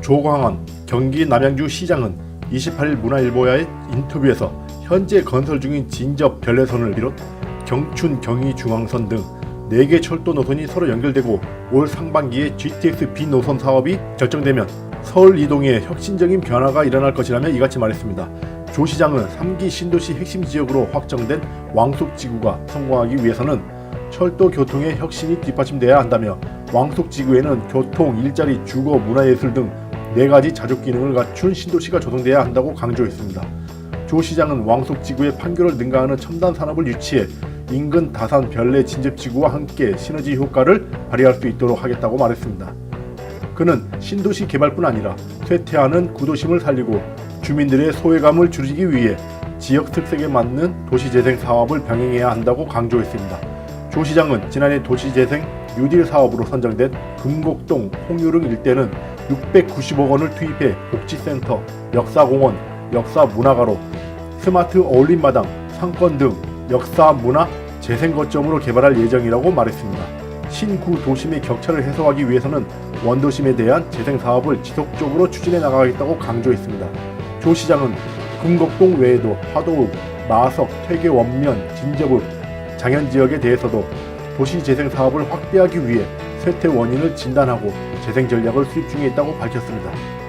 조광원 경기 남양주 시장은 28일 문화일보와의 인터뷰에서 현재 건설 중인 진접 별내선을 비롯 경춘 경의 중앙선 등 4개 철도 노선이 서로 연결되고 올 상반기에 GTX B 노선 사업이 결정되면 서울 이동에 혁신적인 변화가 일어날 것이라며 이같이 말했습니다. 조 시장은 3기 신도시 핵심 지역으로 확정된 왕속지구가 성공하기 위해서는 철도 교통의 혁신이 뒷받침돼야 한다며 왕속지구에는 교통, 일자리, 주거, 문화예술 등 네 가지 자족 기능을 갖춘 신도시가 조성돼야 한다고 강조했습니다. 조 시장은 왕속 지구의 판교를 능가하는 첨단 산업을 유치해 인근 다산 별내 진접 지구와 함께 시너지 효과를 발휘할 수 있도록 하겠다고 말했습니다. 그는 신도시 개발뿐 아니라 쇠퇴하는 구도심을 살리고 주민들의 소외감을 줄이기 위해 지역 특색에 맞는 도시재생 사업을 병행해야 한다고 강조했습니다. 조 시장은 지난해 도시재생 뉴딜 사업으로 선정된 금곡동 홍유릉 일대는 690억 원을 투입해 복지센터, 역사공원, 역사문화가로, 스마트 어울림마당, 상권 등 역사 문화 재생 거점으로 개발할 예정이라고 말했습니다. 신구 도심의 격차를 해소하기 위해서는 원도심에 대한 재생 사업을 지속적으로 추진해 나가겠다고 강조했습니다. 조 시장은 금곡동 외에도 화도읍, 마석, 퇴계 원면, 진접읍, 장현 지역에 대해서도 도시 재생 사업을 확대하기 위해 쇠퇴 원인을 진단하고 재생 전략을 수립 중에 있다고 밝혔습니다.